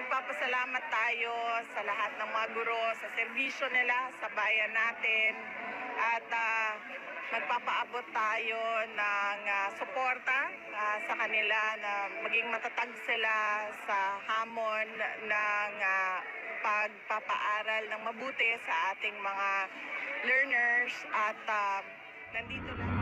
nagpapasalamat tayo sa lahat ng mga guro sa serbisyo nila sa bayan natin at ah, magpapaabot tayo ng ah, suporta ah, sa kanila na maging matatag sila sa hamon ng ah, pagpapaaral ng mabuti sa ating mga learners at ah, nandito lang.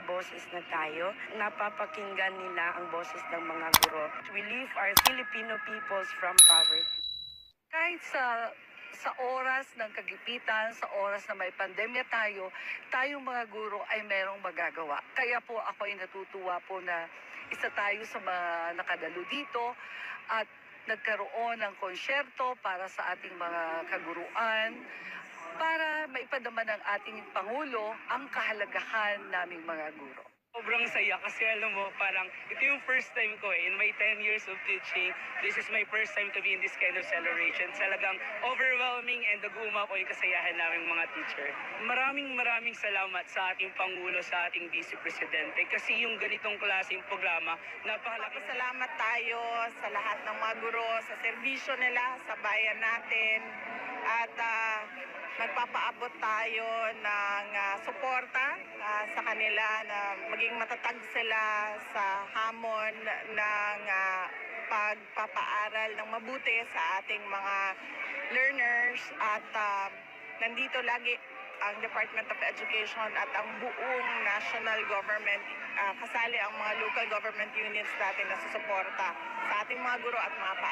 May boses na tayo. Napapakinggan nila ang boses ng mga guro. We lift our Filipino peoples from poverty. kahit sa sa oras ng kagipitan, sa oras na may pandemya tayo, tayong mga guro ay merong magagawa. Kaya po ako ay natutuwa po na isa tayo sa mga nakadalo dito at nagkaroon ng konsyerto para sa ating mga kaguruan para maipadaman ng ating Pangulo ang kahalagahan naming mga guro. Sobrang saya kasi alam mo, parang ito yung first time ko eh, in my 10 years of teaching, this is my first time to be in this kind of celebration. Talagang overwhelming and nag-uuma ko yung kasayahan naming mga teacher. Maraming maraming salamat sa ating Pangulo, sa ating Vice Presidente kasi yung ganitong klaseng programa, napakalaking Salamat tayo sa lahat ng mga guro sa serbisyo nila sa bayan natin at ah, magpapaabot tayo ng ah, suporta sa kanila na maging matatag sila sa hamon ng ah, pagpapaaral ng mabuti sa ating mga learners at ah, nandito lagi ang Department of Education at ang buong national government, ah, kasali ang mga local government units natin na susuporta sa ating mga guro at mga pa